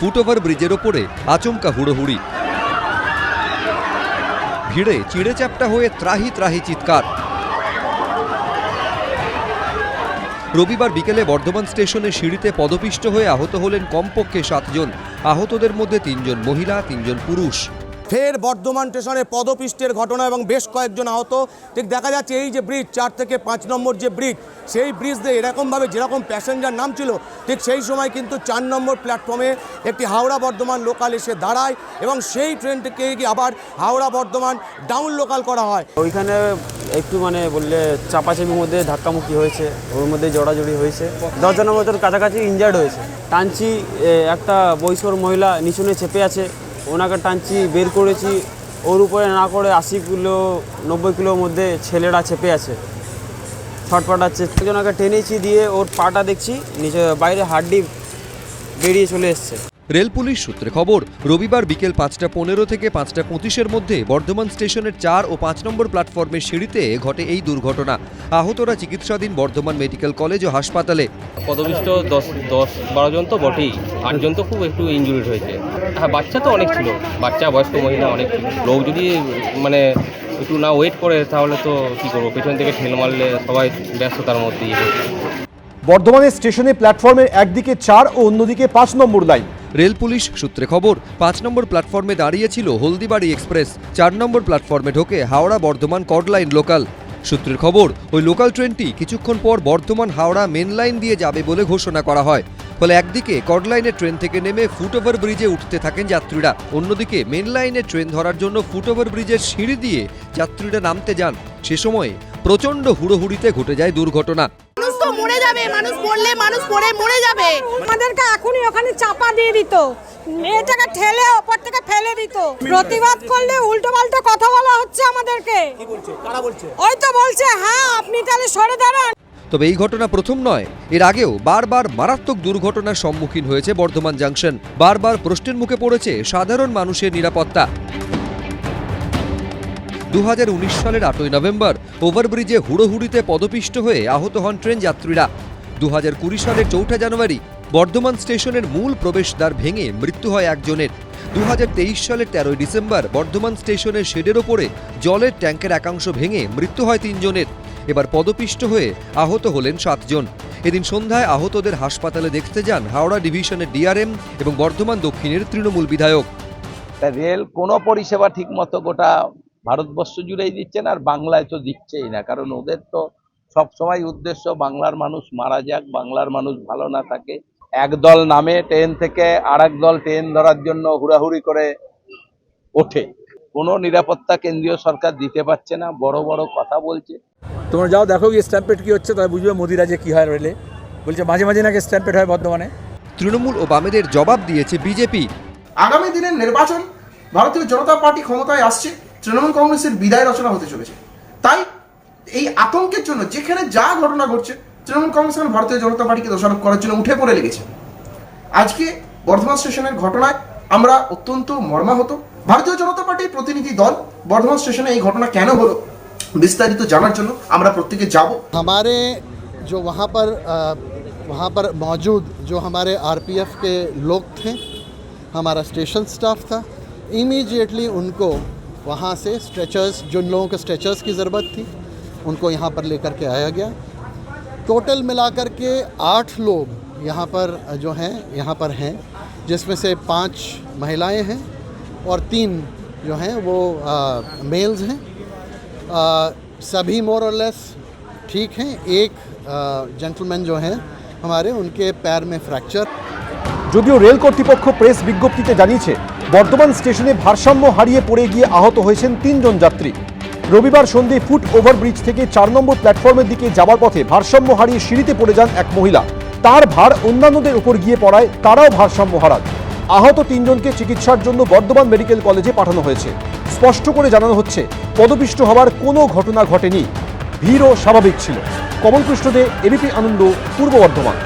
Foot over ব্রিজের ওপরে আচমকা হুড়োহুড়ি। ভিড়ে চিড়ে চ্যাপটা হয়ে ত্রাহি ত্রাহি চিৎকার। রবিবার বিকেলে বর্ধমান স্টেশনে সিঁড়িতে পদপিষ্ট হয়ে আহত হলেন কমপক্ষে সাতজন। আহতদের মধ্যে তিনজন মহিলা, তিনজন পুরুষ। ফের বর্ধমান স্টেশনে পদপিষ্টের ঘটনা এবং বেশ কয়েকজন আহত। ঠিক দেখা যাচ্ছে এই যে ব্রিজ, চার থেকে পাঁচ নম্বর যে ব্রিজ, সেই ব্রিজ দিয়ে এরকমভাবে যেরকম প্যাসেঞ্জার নামছিল, ঠিক সেই সময় কিন্তু চার নম্বর প্ল্যাটফর্মে একটি হাওড়া বর্ধমান লোকাল এসে দাঁড়ায় এবং সেই ট্রেনটিকে আবার হাওড়া বর্ধমান ডাউন লোকাল করা হয়। ওইখানে একটু মানে বললে চাপাচাপির মধ্যে ধাক্কামুক্কি হয়েছে, ওর মধ্যে জড়াজড়ি হয়েছে। দশজনের মতন কাছাকাছি ইনজার্ড হয়েছে। টানছি একটা বয়স্কর মহিলা নিচুনে চেপে আছে ওনাকে টানছি, বের করেছি। ওর উপরে না করে আশি কিলো, নব্বই কিলোর মধ্যে ছেলেরা চেপে আছে। ছটপটাচ্ছে ওনাকে টেনেছি দিয়ে ওর পাটা দেখছি, নিচে বাইরে হাড্ডি বেরিয়ে চলে এসছে। রেল পুলিশ সূত্রে খবর রবিবার বিকেল পাঁচটা পনেরো থেকে পাঁচটা পঁচিশের মধ্যে বর্ধমান স্টেশনের চার ও পাঁচ নম্বর প্ল্যাটফর্মের সিঁড়িতে ঘটে এই দুর্ঘটনা। আহতরা চিকিৎসাধীন বর্ধমান মেডিকেল কলেজ ও হাসপাতালে। পদবিষ্ট দশ দশ বারো জন তো বটেই আটজন তো খুব একটু ইনজুরিড হয়েছে। হ্যাঁ বাচ্চা তো অনেক ছিল বাচ্চা বয়স্ক মহিলা অনেক ছিল। লোক যদি মানে একটু না ওয়েট করে তাহলে তো কী করব? পেছন থেকে ঠেল মারলে সবাই ব্যস্ততার মধ্যেই। বর্ধমানের স্টেশনে প্ল্যাটফর্মের একদিকে চার ও অন্যদিকে পাঁচ নম্বর লাইন। রেল পুলিশ সূত্রে খবর, পাঁচ নম্বর প্ল্যাটফর্মে দাঁড়িয়েছিল হলদিবাড়ি এক্সপ্রেস, চার নম্বর প্ল্যাটফর্মে ঢোকে হাওড়া বর্ধমান কডলাইন লোকাল। সূত্রের খবর, ওই লোকাল ট্রেনটি কিছুক্ষণ পর বর্ধমান হাওড়া মেন লাইন দিয়ে যাবে বলে ঘোষণা করা হয়। ফলে একদিকে কডলাইনের ট্রেন থেকে নেমে ফুটওভার ব্রিজে উঠতে থাকেন যাত্রীরা, অন্যদিকে মেন লাইনে ট্রেন ধরার জন্য ফুটওভার ব্রিজের সিঁড়ি দিয়ে যাত্রীরা নামতে যান। সে সময়ে প্রচণ্ড হুড়োহুড়িতে ঘটে যায় দুর্ঘটনা। মরে যাবে মানুষ পড়লে মানুষ পড়ে মরে যাবে। আমাদেরকে এখনই ওখানে চাপা দিয়ে দিত। মেয়েটাকে ঠেলে ওপর থেকে ফেলে দিত। প্রতিবাদ করলে উল্টো পাল্টা কথা বলা হচ্ছে আমাদেরকে। ওই তো বলছে হ্যাঁ আপনি তাহলে সরে দাঁড়ান। তবে এই ঘটনা প্রথম নয় এর আগেও বারবার মারাত্মক দুর্ঘটনার সম্মুখীন হয়েছে বর্ধমান জাংশন। বারবার প্রশ্নের মুখে পড়েছে সাধারণ মানুষের নিরাপত্তা। দু হাজার উনিশ সালের আটই নভেম্বর ওভারব্রিজে হুড়োহুড়িতে পদপিষ্ট হয়ে আহত হন ট্রেন যাত্রীরা। দু হাজার কুড়ি সালের চৌঠা জানুয়ারি বর্ধমান স্টেশনের মূল প্রবেশদ্বার ভেঙে মৃত্যু হয় একজনের। দু হাজার তেইশ সালের তেরোই ডিসেম্বর বর্ধমান স্টেশনের শেডের ওপরে জলের ট্যাঙ্কের একাংশ ভেঙে মৃত্যু হয় তিনজনের। এবার পদপিষ্ট হয়ে আহত হলেন সাতজন। এদিন সন্ধ্যায় আহতদের হাসপাতালে দেখতে যান হাওড়া ডিভিশনের ডিআরএম এবং বর্ধমান দক্ষিণের তৃণমূল বিধায়ক। রেল কোনো পরিষেবা ঠিক মতো গোটা ভারতবর্ষ জুড়েই দিচ্ছে না আর বাংলায় তো দিচ্ছেই না কারণ ওদের তো সবসময় উদ্দেশ্য বাংলার মানুষ মারা যাক বাংলার মানুষ ভালো না থাকে। একদল নামে ট্রেন থেকে আর দল ট্রেন ধরার জন্য হুড়াহুড়ি করে ওঠে। কোনো নিরাপত্তা কেন্দ্রীয় সরকার দিতে পারছে না বড় বড় কথা বলছে। তোমরা যাও দেখো গিয়ে স্ট্যাম্পেড কী হচ্ছে তাহলে বুঝবে মোদি রাজ্যে কী হয় রেলে। বলছে মাঝে মাঝে নাকি স্ট্যাম্পেড হয় বর্ধমানে। তৃণমূল ও বামেদের জবাব দিয়েছে বিজেপি। আগামী দিনের নির্বাচন ভারতীয় জনতা পার্টি ক্ষমতায় আসছে। তৃণমূল কংগ্রেসের বিদায় রচনা হতে চলেছে তাই এই আতঙ্কের জন্য যেখানে যা ঘটনা ঘটছে তৃণমূল কংগ্রেস এখন ভারতীয় জনতা পার্টিকে দোষারোপ করার জন্য উঠে পড়ে লেগেছে আজকে বর্ধমান স্টেশনের ঘটনায় আমরা অত্যন্ত মর্মাহত ভারতীয় জনতা পার্টির প্রতিনিধি দল বর্ধমান স্টেশনে এই ঘটনা কেন হলো বিস্তারিত জানার জন্য আমরা প্রত্যেকে যাব हमारे जो वहाँ पर अ, वहाँ पर मौजूद जो हमारे आरपीएफ के लोग थे हमारा स्टेशन स्टाफ था इमीडिएटली उनको वहाँ से स्ट्रेचर्स जिन लोगों को स्ट्रेचर्स की ज़रूरत थी उनको यहाँ पर लेकर के आया गया टोटल मिलाकर के आठ लोग यहाँ पर जो हैं यहाँ पर हैं जिसमें से पांच महिलाएं हैं और तीन जो हैं वो मेल्स हैं अ, सभी मोर और लेस ठीक हैं एक जेंटलमैन जो हैं हमारे उनके पैर में फ्रैक्चर যদিও রেল কর্তৃপক্ষ প্রেস বিজ্ঞপ্তিতে জানিয়েছে বর্ধমান স্টেশনে ভারসাম্য হারিয়ে পড়ে গিয়ে আহত হয়েছেন তিনজন যাত্রী। রবিবার সন্ধে ফুট ওভারব্রিজ থেকে চার নম্বর প্ল্যাটফর্মের দিকে যাওয়ার পথে ভারসাম্য হারিয়ে সিঁড়িতে পড়ে যান এক মহিলা। তার ভার অন্যান্যদের উপর গিয়ে পড়ায় তারাও ভারসাম্য হারান। আহত তিনজনকে চিকিৎসার জন্য বর্ধমান মেডিকেল কলেজে পাঠানো হয়েছে। স্পষ্ট করে জানানো হচ্ছে, পদপিষ্ট হওয়ার কোনো ঘটনা ঘটেনি। ভিড়ও স্বাভাবিক ছিল। কমল দে এবিপি আনন্দ, পূর্ব বর্ধমান।